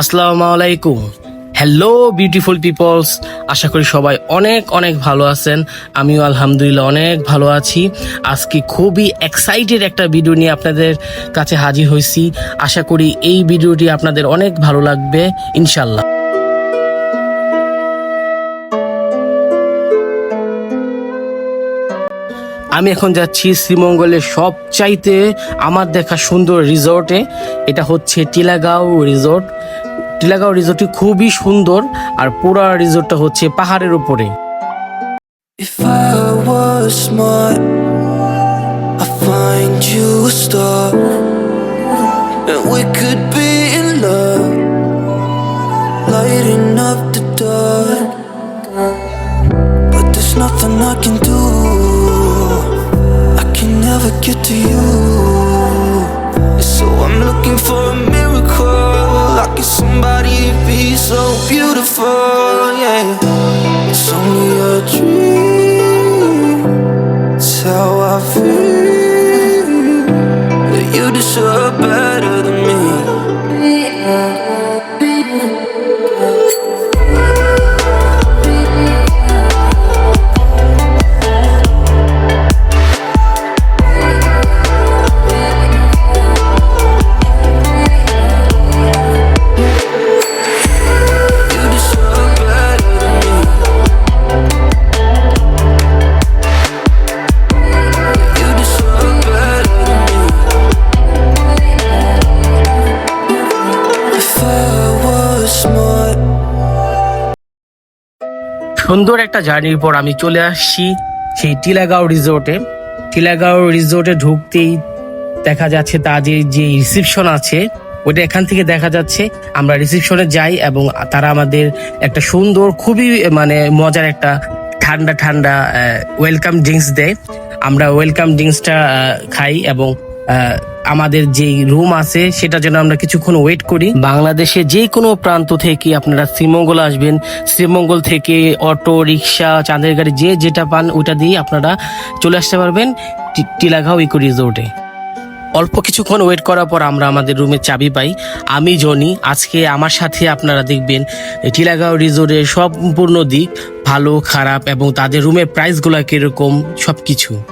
আসসালামু আলাইকুম। Hello beautiful people's আশা করি সবাই অনেক অনেক ভালো আছেন। আমিও আলহামদুলিল্লাহ অনেক ভালো আছি। আজকে খুবই এক্সাইটেড একটা ভিডিও নিয়ে আপনাদের কাছে হাজির হয়েছি। আশা করি এই ভিডিওটি আপনাদের অনেক ভালো লাগবে ইনশাল্লাহ আমি এখন যাচ্ছি শ্রীমঙ্গলের সবচাইতে আমার দেখা সুন্দর রিসোর্টে এটা হচ্ছে টিলাগাঁও রিসোর্ট টিলাগাঁও রিসোর্টটি খুবই সুন্দর আর পুরো রিসোর্টটা হচ্ছে পাহাড়ের উপরে। Lighting up to you. So I'm looking for a miracle. Like it's somebody be so beautiful, yeah. It's only a dream. It's how I feel. That you deserve better সুন্দর একটা জার্নির পর আমি চলে আসছি সেই টিলাগাঁও রিসোর্টে। টিলাগাঁও রিসোর্টে ঢুকতেই দেখা যাচ্ছে তাদের যে রিসিপশন আছে ওটা এখান থেকে দেখা যাচ্ছে। আমরা রিসিপশনে যাই এবং তারা আমাদের একটা সুন্দর, খুবই মানে মজার একটা ঠান্ডা ঠান্ডা ওয়েলকাম ড্রিঙ্কস দেয়। আমরা ওয়েলকাম ড্রিঙ্কসটা খাই এবং আমাদের যে রুম আছে সেটা যেন আমরা কিছুক্ষণ ওয়েট করি। বাংলাদেশে যে কোনো প্রান্ত থেকে আপনারা শ্রীমঙ্গল আসবেন। শ্রীমঙ্গল থেকে অটো, রিক্সা, চাঁদের গাড়ি, যে যেটা পান, ওটা দিয়ে আপনারা চলে আসতে পারবেন টি- টিলাগাঁও ইকো রিসোর্টে। অল্প কিছুক্ষণ ওয়েট করার পর আমরা আমাদের রুমের চাবি পাই। আমি, জনি, আজকে আমার সাথে আপনারা দেখবেন টিলাগাঁও রিসোর্টের সম্পূর্ণ দিক ভালো, খারাপ এবং তাদের রুমের প্রাইসগুলো কীরকম সব কিছু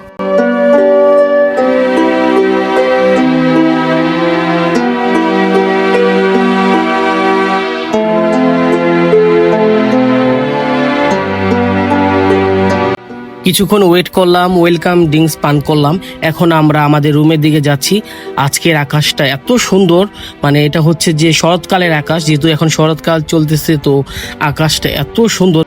কিছুক্ষণ ওয়েট করলাম ওয়েলকাম ড্রিঙ্কস পান করলাম। এখন আমরা আমাদের রুমের দিকে যাচ্ছি। আজকের আকাশটা এত সুন্দর মানে এটা হচ্ছে যে শরৎকালের আকাশ, যেহেতু এখন শরৎকাল চলতেছে, তো আকাশটা এত সুন্দর।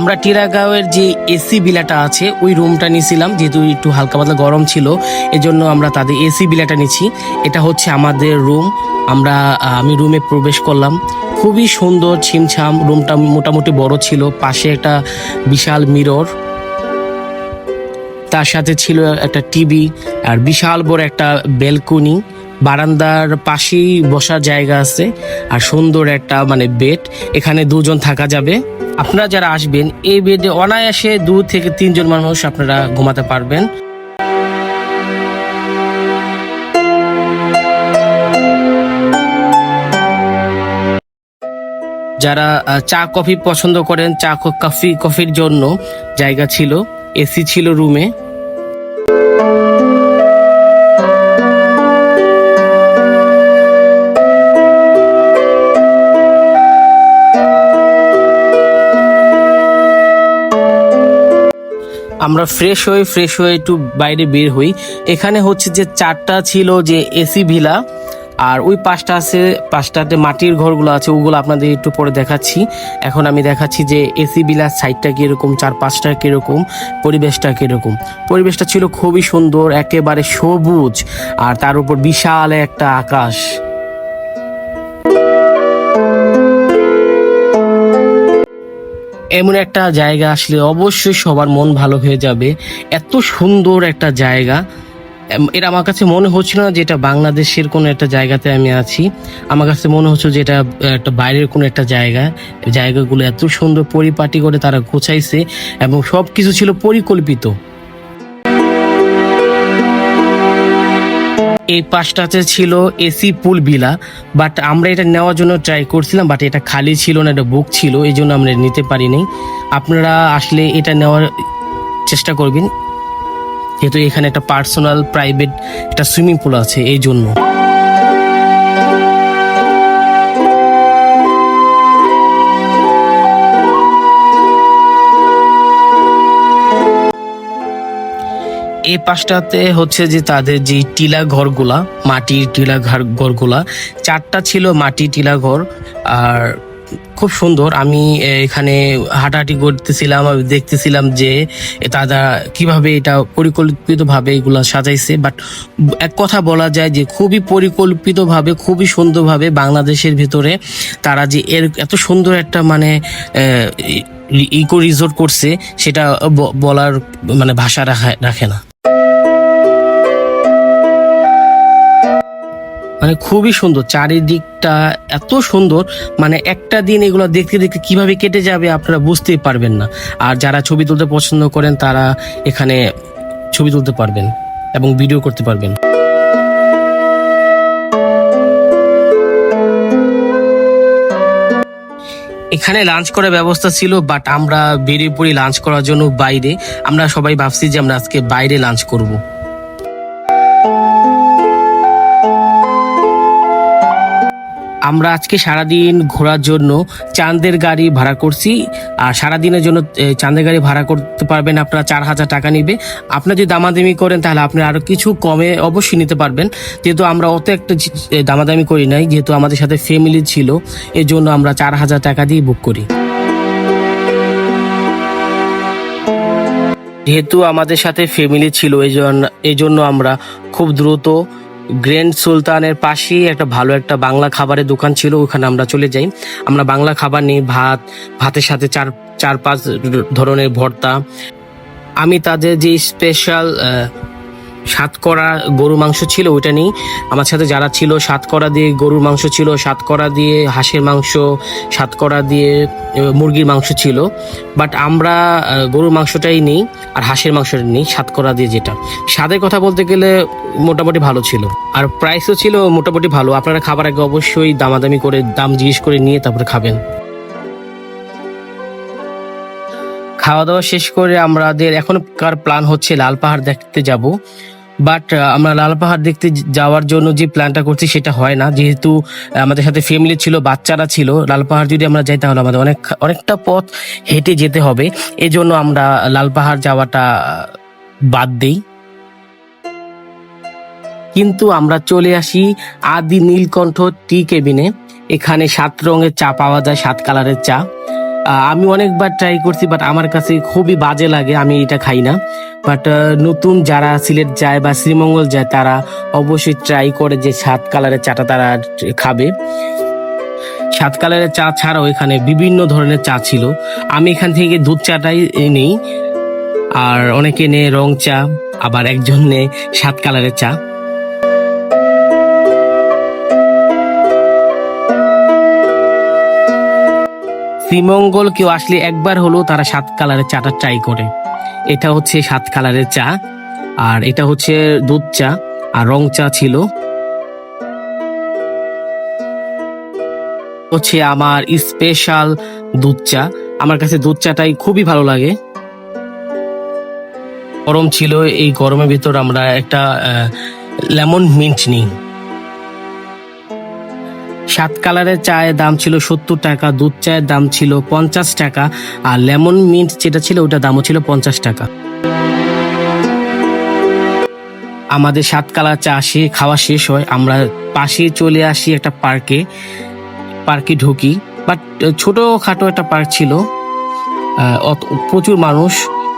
আমরা টিরাগাঁওয়ের যে এসি বিলাটা আছে, ওই রুমটা নিয়েছিলাম, যেহেতু একটু হালকা পাতলা গরম ছিল, এজন্য আমরা তাদের এসি বিলাটা নিচ্ছি এটা হচ্ছে আমাদের রুম আমরা আমি রুমে প্রবেশ করলাম। খুবই সুন্দর ছিমছাম রুমটা মোটামুটি বড় ছিল, পাশে একটা বিশাল মিরর তার সাথে ছিল একটা টিভি আর বিশাল বড় একটা বেলকনি বারান্দার পাশেই বসার জায়গা আছে, আর সুন্দর একটা মানে বেড এখানে দুজন থাকা যাবে। আপনারা যারা আসবেন, এই বেডে অনায়াসে দু থেকে তিনজন মানুষ আপনারা ঘুমাতে পারবেন। যারা চা, কফি পছন্দ করেন, চা, কফি, কফির জন্য জায়গা ছিল, এসি ছিল রুমে। আমরা ফ্রেশ হয়ে ফ্রেশ হয়ে একটু বাইরে বের হই। এখানে হচ্ছে যে চারটা ছিল যে এসি ভিলা আর ওই পাঁচটা আছে পাঁচটাতে মাটির ঘরগুলো আছে, ওগুলো আপনাদের একটু পরে দেখাচ্ছি। এখন আমি দেখাচ্ছি যে এসি বিলার সাইডটা কীরকম চার পাঁচটা কীরকম, পরিবেশটা কীরকম। পরিবেশটা ছিল খুবই সুন্দর, একেবারে সবুজ, আর তার উপর বিশাল একটা আকাশ। এমন একটা জায়গা আসলে অবশ্যই সবার মন ভালো হয়ে যাবে। এত সুন্দর একটা জায়গা। এটা আমার কাছে মনে হচ্ছিল না যে এটা বাংলাদেশের কোনো একটা জায়গাতে আমি আছি। আমার কাছে মনে হচ্ছে যে এটা, একটা বাইরের কোনো একটা জায়গা। জায়গাগুলো এত সুন্দর পরিপাটি করে তারা গোছাইছে এবং সব কিছু ছিল পরিকল্পিত। এই পাশটাতে ছিল এসি পুল বিলা বাট আমরা এটা নেওয়ার জন্য ট্রাই করছিলাম বাট এটা খালি ছিল না, এটা বুক ছিল, এই জন্য আমরা নিতে পারিনি। আপনারা আসলে এটা নেওয়ার চেষ্টা করবেন, যেহেতু এখানে একটা পার্সোনাল প্রাইভেট একটা সুইমিং পুল আছে, এই জন্য। এই পাশটাতে হচ্ছে যে তাদের যে টিলা ঘরগুলা, মাটির টিলা ঘর ঘরগুলা, চারটা ছিল মাটি টিলা ঘর, আর খুব সুন্দর। আমি এখানে হাঁটাহাঁটি করতেছিলাম দেখতেছিলাম যে তারা কীভাবে এটা পরিকল্পিতভাবে এগুলা সাজাইছে। বাট এক কথা বলা যায় যে খুবই পরিকল্পিতভাবে, খুবই সুন্দরভাবে বাংলাদেশের ভিতরে তারা যে এর এত সুন্দর একটা মানে ইকো রিসোর্ট করছে, সেটা বলার মানে ভাষা রাখা রাখে না। মানে খুবই সুন্দর। চারিদিকটা এত সুন্দর মানে একটা দিন এগুলো দেখতে দেখতে কীভাবে কেটে যাবে আপনারা বুঝতেই পারবেন না। আর যারা ছবি তুলতে পছন্দ করেন, তারা এখানে ছবি তুলতে পারবেন এবং ভিডিও করতে পারবেন। এখানে লাঞ্চ করার ব্যবস্থা ছিল বাট আমরা বেরিয়ে পড়ি লাঞ্চ করার জন্য বাইরে। আমরা সবাই ভাবছি যে আমরা আজকে বাইরে লাঞ্চ করব। আমরা আজকে সারাদিন ঘোরার জন্য চাঁদের গাড়ি ভাড়া করছি। আর সারাদিনের জন্য চাঁদের গাড়ি ভাড়া করতে পারবেন আপনারা চার হাজার টাকা নিবে। আপনারা যদি দামাদামি করেন, তাহলে আপনি আরও কিছু কমে অবশ্যই নিতে পারবেন। যেহেতু আমরা অত একটা দামাদামি করি নাই, যেহেতু আমাদের সাথে ফ্যামিলি ছিল এই জন্য আমরা চার হাজার টাকা দিয়ে বুক করি। যেহেতু আমাদের সাথে ফ্যামিলি ছিল এই জন্য আমরা খুব দ্রুত গ্র্যান্ড সুলতানের পাশেই একটা ভালো একটা বাংলা খাবারের দোকান ছিল, ওখানে আমরা চলে যাই। আমরা বাংলা খাবার নিই, ভাত, ভাতের সাথে চার চার পাঁচ ধরনের ভর্তা। আমি তাদের যে স্পেশাল সাতকরা গরু মাংস ছিল, ওইটা নেই। আমার সাথে যারা ছিল, সাতকরা দিয়ে গরুর মাংস ছিল, সাতকরা দিয়ে হাঁসের মাংস, সাতকরা দিয়ে মুরগির মাংস ছিল। বাট আমরা গরুর মাংসটাই নিই আর হাঁসের মাংসটা নিই, সাতকরা দিয়ে যেটা। স্বাদের কথা বলতে গেলে মোটামুটি ভালো ছিল। আর প্রাইসও ছিল মোটামুটি ভালো। আপনারা খাবার আগে অবশ্যই দামাদামি করে, দাম জিজ্ঞেস করে নিয়ে তারপরে খাবেন। খাওয়া দাওয়া শেষ করে আমাদের এখনকার প্ল্যান হচ্ছে লাল পাহাড় দেখতে যাব। বাট আমরা লাল পাহাড় দেখতে যাওয়ার জন্য যে প্ল্যানটা করছি সেটা হয় না। যেহেতু আমাদের সাথে ফ্যামিলি ছিল, বাচ্চারা ছিল, লাল পাহাড় যদি আমরা যাই তাহলে আমাদের অনেক, অনেকটা পথ হেঁটে যেতে হবে। এই জন্য আমরা লাল পাহাড় যাওয়াটা বাদ দিই। কিন্তু আমরা চলে আসি আদি নীলকণ্ঠ টি কেবিনে এখানে সাত রঙের চা পাওয়া যায়, সাত কালারের চা। আমি অনেকবার ট্রাই করছি বাট আমার কাছে খুবই বাজে লাগে, আমি এটা খাই না। বাট নতুন যারা সিলেট যায় বা শ্রীমঙ্গল যায়, তারা অবশ্যই ট্রাই করে যে সাত কালারের চাটা তারা খাবে। সাত কালারের চা ছাড়াও এখানে বিভিন্ন ধরনের চা ছিল। আমি এখান থেকে দুধ চাটাই নেই, আর অনেকে নেয় রং চা, আবার একজন নেয় সাত কালারের চা। শ্রীমঙ্গল কেউ আসলে একবার হলেও তারা সাত কালারের চাটা ট্রাই করে। এটা হচ্ছে সাত কালারের চা, আর এটা হচ্ছে দুধ চা, আর রং চা ছিল। হচ্ছে আমার স্পেশাল দুধ চা। আমার কাছে দুধ চাটাই খুবই ভালো লাগে। গরম ছিল, এই গরমের ভিতর আমরা একটা লেমন মিন্ট নিই। সাত কালারের চায়ের দাম ছিল সত্তর টাকা, দুধ চায়ের দাম ছিল পঞ্চাশ টাকা আর লেমন মিন্ট যেটা ছিল ওটার দামও ছিল পঞ্চাশ টাকা। আমাদের সাত কালার চা সে খাওয়া শেষ হয়। আমরা পাশে চলে আসি একটা পার্কে পার্কে ঢুকি। বাট ছোটখাটো একটা পার্ক ছিল প্রচুর মানুষ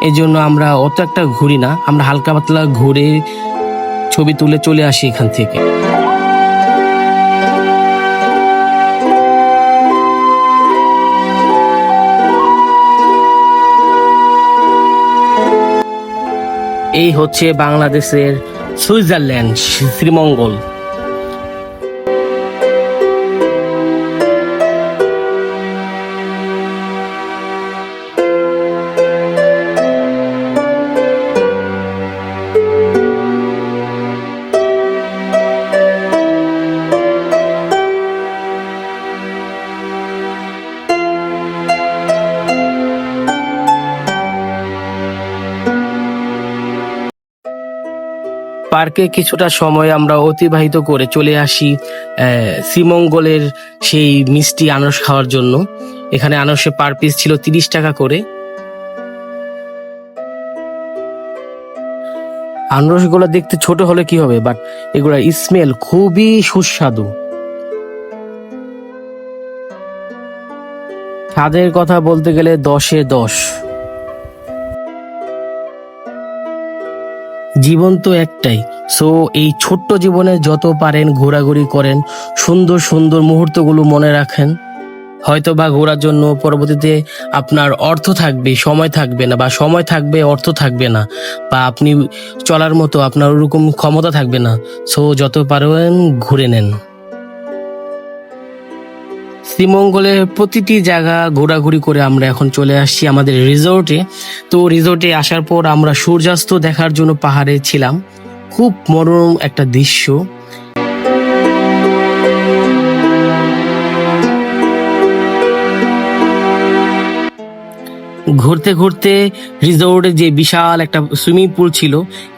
এই জন্য আমরা অত একটা ঘুরি না। আমরা হালকা পাতলা ঘুরে ছবি তুলে চলে আসি এখান থেকে। এই হচ্ছে বাংলাদেশের সুইজারল্যান্ড শ্রীমঙ্গল। পার্কে কিছুটা সময় আমরা অতিবাহিত করে চলে আসি শ্রীমঙ্গলের সেই মিষ্টি আনস খাওয়ার জন্য। এখানে আনসে পার পিস ছিল তিরিশ টাকা করে। আনারসগুলো দেখতে ছোট হলে কি হবে বাট এগুলা স্মেল খুবই সুস্বাদু। স্বাদের কথা বলতে গেলে দশে দশ। জীবন তো একটাই। সো এই ছোট্ট জীবনে যত পারেন ঘোরাঘুরি করেন, সুন্দর সুন্দর মুহূর্তগুলো মনে রাখেন। হয়তো বা ঘোরার জন্য পরবর্তীতে আপনার অর্থ থাকবে, সময় থাকবে না বা সময় থাকবে, অর্থ থাকবে না বা আপনি চলার মতো আপনার ওরকম ক্ষমতা থাকবে না। সো যত পারেন ঘুরে নেন। শ্রীমঙ্গলের প্রতিটি জায়গা ঘোরাঘুরি করে আমরা এখন চলে আসছি আমাদের রিসোর্টে। তো রিসোর্টে আসার পর আমরা সূর্যাস্ত দেখার জন্য পাহাড়ে ছিলাম। খুব মনোরম একটা দৃশ্য। ঘুরতে ঘুরতে রিসোর্টে যে বিশাল একটা সুইমিং পুল ছিল,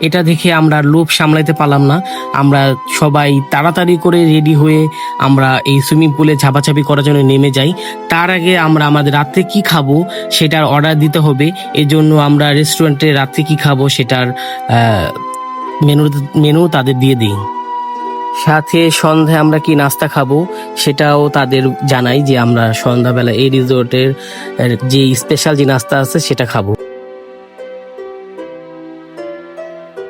এটা দেখে আমরা লোভ সামলাইতে পারলাম না। আমরা সবাই তাড়াতাড়ি করে রেডি হয়ে আমরা এই সুইমিং পুলে ঝাপাঝাপি করার জন্য নেমে যাই। তার আগে আমরা আমাদের রাত্রে কি খাব সেটার অর্ডার দিতে হবে। এজন্য আমরা রেস্টুরেন্টে রাত্রে কি খাব সেটার মেনু মেনু তাদের দিয়ে দিই। সাথে সন্ধ্যায় আমরা কি নাস্তা খাব সেটাও তাদের জানাই যে আমরা সন্ধ্যাবেলা এই রিসোর্টের যে স্পেশাল যে নাস্তা আছে সেটা খাব।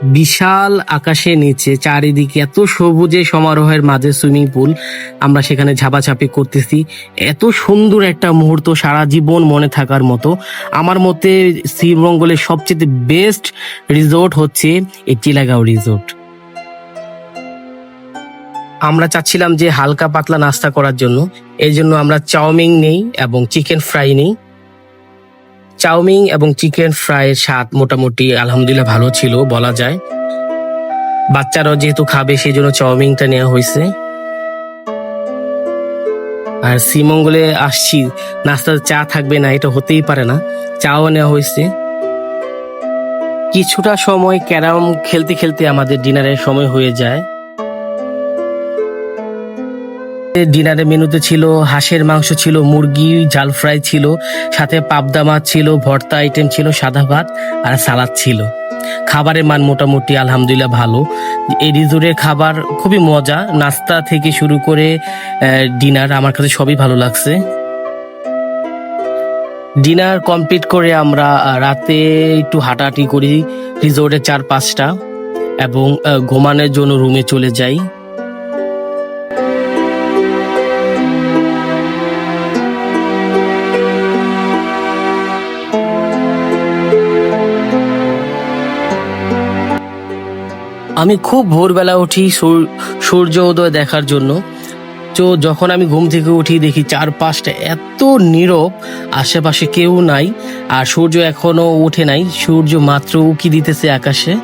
বিশাল আকাশের নিচে চারিদিকে এত সবুজে সমারোহের মাঝে সুইমিং পুল আমরা সেখানে ঝাপাঝাপি করতেছি। এত সুন্দর একটা মুহূর্ত সারা জীবন মনে থাকার মতো। আমার মতে শ্রীমঙ্গলের সবচেয়ে বেস্ট রিসোর্ট হচ্ছে এই টিলাগাঁও রিসোর্ট আমরা চাচ্ছিলাম যে হালকা পাতলা নাস্তা করার জন্য। এই জন্য আমরা চাউমিন নেই এবং চিকেন ফ্রাই নেই। চাউমিন এবং চিকেন ফ্রাইয়ের স্বাদ মোটামুটি আলহামদুলিল্লাহ ভালো ছিল, বলা যায়। বাচ্চারাও যেহেতু খাবে সেই জন্য চাউমিনটা নেওয়া হয়েছে। আর শ্রীমঙ্গলে আসছি, নাস্তার চা থাকবে না, এটা হতেই পারে না। চাও নেওয়া হয়েছে। কিছুটা সময় ক্যারাম খেলতে খেলতে আমাদের ডিনারের সময় হয়ে যায়। ডিনারের মেনুতে ছিল হাঁসের মাংস ছিল, মুরগি জাল ফ্রাই ছিল, সাথে পাবদা মাছ ছিল, ভর্তা আইটেম ছিল, সাদা ভাত আর সালাদ ছিল। খাবারের মান মোটামুটি আলহামদুলিল্লাহ ভালো। এই রিজোর্টের খাবার খুবই মজা। নাস্তা থেকে শুরু করে ডিনার আমার কাছে সবই ভালো লাগছে। ডিনার কমপ্লিট করে আমরা রাতে একটু হাঁটাহাঁটি করি। রিজোর্টের চার পাঁচটা এবং ঘুমানোর জন্য রুমে চলে যাই। আমি খুব ভোরবেলা উঠি সূর- সূর্য উদয় দেখার জন্য। তো যখন আমি ঘুম থেকে উঠি, দেখি চার পাঁচটা এত নীরব, আশেপাশে কেউ নাই, আর সূর্য এখনও ওঠে নাই। সূর্য মাত্র উকি দিতেছে আকাশে।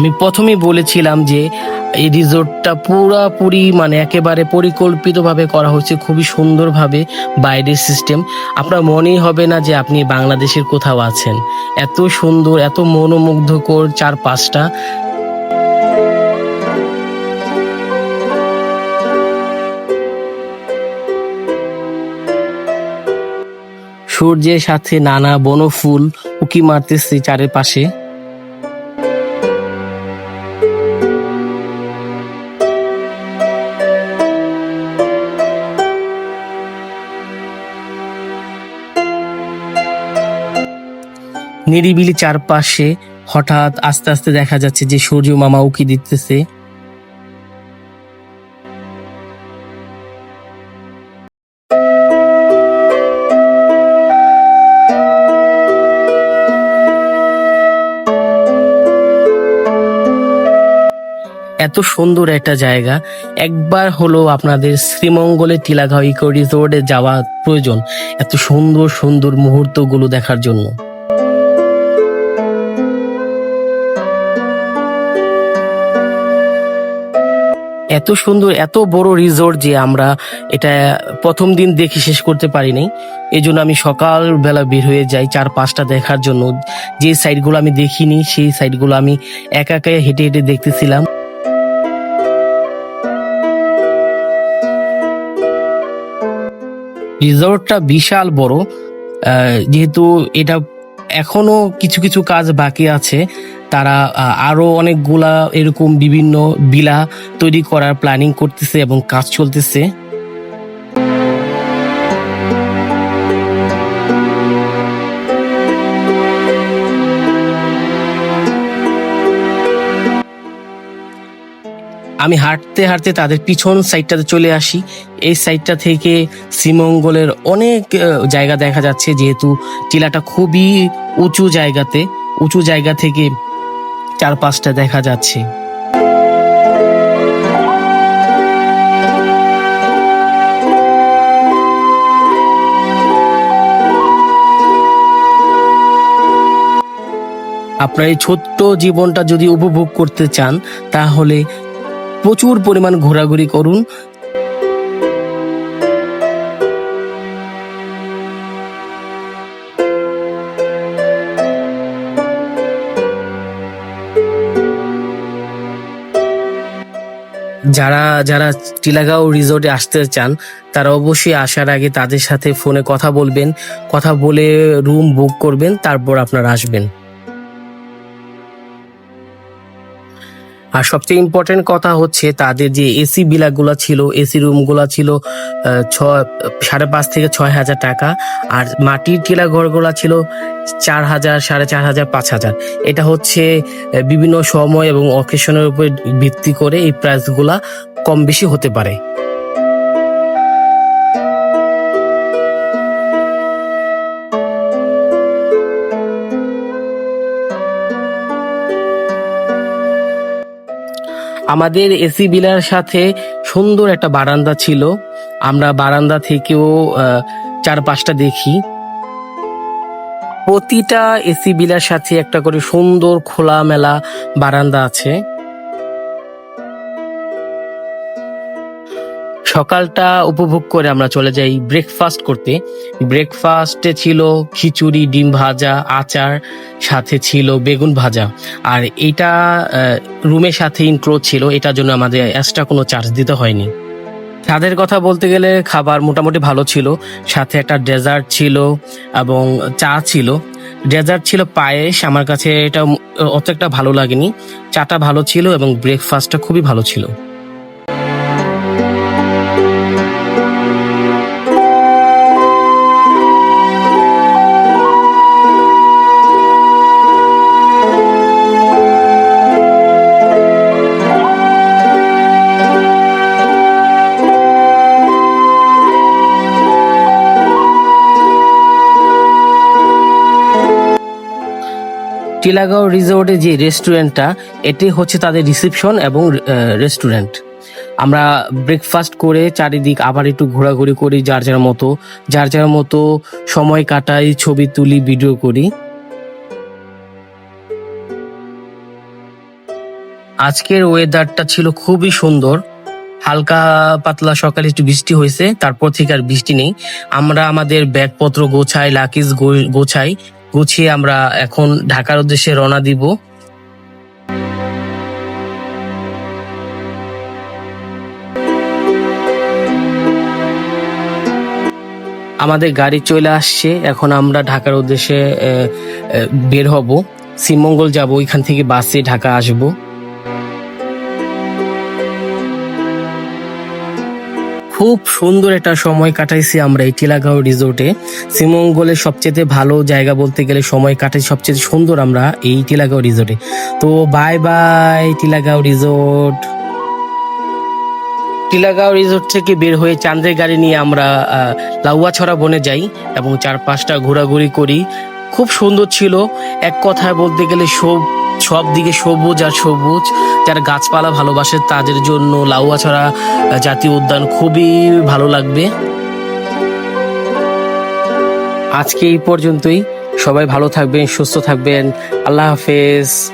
আমি প্রথমেই বলেছিলাম যে এই রিসোর্টটা পুরাপুরি মানে একেবারে পরিকল্পিতভাবে করা হয়েছে, খুবই সুন্দরভাবে বাইরের সিস্টেম। আপনার মনেই হবে না যে আপনি বাংলাদেশের কোথাও আছেন। এত সুন্দর, এত মনোমুগ্ধকর চার পাঁচটা সূর্যের সাথে নানা বনফুল উকি মারতেছে চারিপাশে। নিরিবিলি চারপাশে হঠাৎ আস্তে আস্তে দেখা যাচ্ছে যে সূর্য মামা উকি দিতেছে। এত সুন্দর একটা জায়গা। একবার হলো আপনাদের শ্রীমঙ্গলে টিলাঘাই রিসোর্টে যাওয়া প্রয়োজন, এত সুন্দর সুন্দর মুহূর্তগুলো দেখার জন্য। এত সুন্দর, এত বড় রিসোর্ট যে আমরা এটা প্রথম দিন দেখে শেষ করতে পারিনি। এই জন্য আমি সকালবেলা বের হয়ে যাই চার পাঁচটা দেখার জন্য। যে সাইডগুলো আমি দেখিনি, সেই সাইডগুলো আমি একা একা হেঁটে হেঁটে দেখতেছিলাম। রিসোর্টটা বিশাল বড়। যেহেতু এটা এখনও কিছু কিছু কাজ বাকি আছে। তারা আরও অনেকগুলা এরকম বিভিন্ন বিলা তৈরি করার প্ল্যানিং করতেছে এবং কাজ চলতেছে। আমি হাঁটতে হাঁটতে তাদের পিছন সাইডটাতে চলে আসি। এই সাইডটা থেকে শ্রীমঙ্গলের অনেক জায়গা দেখা যাচ্ছে, যেহেতু টিলাটা খুবই উঁচু জায়গাতে। উঁচু জায়গা থেকে চার পাঁচটা দেখা যাচ্ছে। আপনার এই ছোট্ট জীবনটা যদি উপভোগ করতে চান, তাহলে প্রচুর পরিমাণ ঘোরাঘুরি করুন। যারা যারা টিলাগাঁও রিসোর্টে আসতে চান, তারা অবশ্যই আসার আগে তাদের সাথে ফোনে কথা বলবেন, কথা বলে রুম বুক করবেন, তারপর আপনারা আসবেন। আর সবচেয়ে ইম্পর্টেন্ট কথা হচ্ছে তাদের যে এসি বিলাগুলো ছিল এসি রুমগুলো ছিল ছয় সাড়ে পাঁচ থেকে ছয় হাজার টাকা। আর মাটির টিলা ঘরগুলো ছিল চার হাজার, সাড়ে চার হাজার, পাঁচ হাজার। এটা হচ্ছে বিভিন্ন সময় এবং অকেশনের উপর ভিত্তি করে এই প্রাইসগুলা কম বেশি হতে পারে। আমাদের এসি বিলার সাথে সুন্দর একটা বারান্দা ছিল। আমরা বারান্দা থেকেও আহ, চার পাঁচটা দেখি। প্রতিটা এসি বিলার সাথে একটা করে সুন্দর খোলামেলা বারান্দা আছে। সকালটা উপভোগ করে আমরা চলে যাই ব্রেকফাস্ট করতে। ব্রেকফাস্টে ছিল খিচুড়ি, ডিম ভাজা, আচার, সাথে ছিল বেগুন ভাজা। আর এটা রুমের সাথে ইনক্লুড ছিল, এটার জন্য আমাদের এক্সট্রা কোনো চার্জ দিতে হয়নি। স্বাদের কথা বলতে গেলে খাবার মোটামুটি ভালো ছিল, সাথে একটা ডেজার্ট ছিল এবং চা ছিল। ডেজার্ট ছিল পায়েস, আমার কাছে এটা অত একটা ভালো লাগেনি। চাটা ভালো ছিল এবং ব্রেকফাস্টটা খুবই ভালো ছিল। টিলাগাঁও রিসোর্টে যে রেস্টুরেন্টটা, এটি হচ্ছে তাদের রিসেপশন এবং রেস্টুরেন্ট। আমরা ব্রেকফাস্ট করে চারিদিক আবার একটু ঘোরাঘুরি করি যার যার মতো, যার যার মতো সময় কাটাই, ছবি তুলি, ভিডিও করি। আজকের ওয়েদারটা ছিল খুবই সুন্দর। হালকা পাতলা সকালে একটু বৃষ্টি হয়েছে, তারপর থেকে আর বৃষ্টি নেই। আমরা আমাদের ব্যাগপত্র গোছাই লাকিজ গোছাই গুছিয়ে আমরা এখন ঢাকার উদ্দেশ্যে রওনা দিব। আমাদের গাড়ি চলে আসছে, এখন আমরা ঢাকার উদ্দেশ্যে বের হব। শ্রীমঙ্গল যাব, ওইখান থেকে বাসে ঢাকা আসব। খুব সুন্দর একটা সময় কাটাইছি আমরা এই টিলাগাঁও রিসোর্টে। শ্রীমঙ্গলের সবচেয়ে ভালো জায়গা বলতে গেলে সময় কাটাই সবচেয়ে সুন্দর আমরা এই টিলাগাঁও রিসোর্টে। তো bye bye Tilagaon resort. Tilagaon resort থেকে বের হয়ে চাঁদের গাড়ি নিয়ে আমরা লাউয়াছড়া বনে যাই এবং চার পাঁচটা ঘোরাঘুরি করি। খুব সুন্দর ছিল। এক কথায় বলতে গেলে সব সব দিকে সবুজ আর সবুজ। যারা গাছপালা ভালোবাসে, তাদের জন্য লাউয়াছড়া জাতীয় উদ্যান খুবই ভালো লাগবে। আজকে এই পর্যন্তই। সবাই ভালো থাকবেন, সুস্থ থাকবেন। আল্লাহ হাফেজ।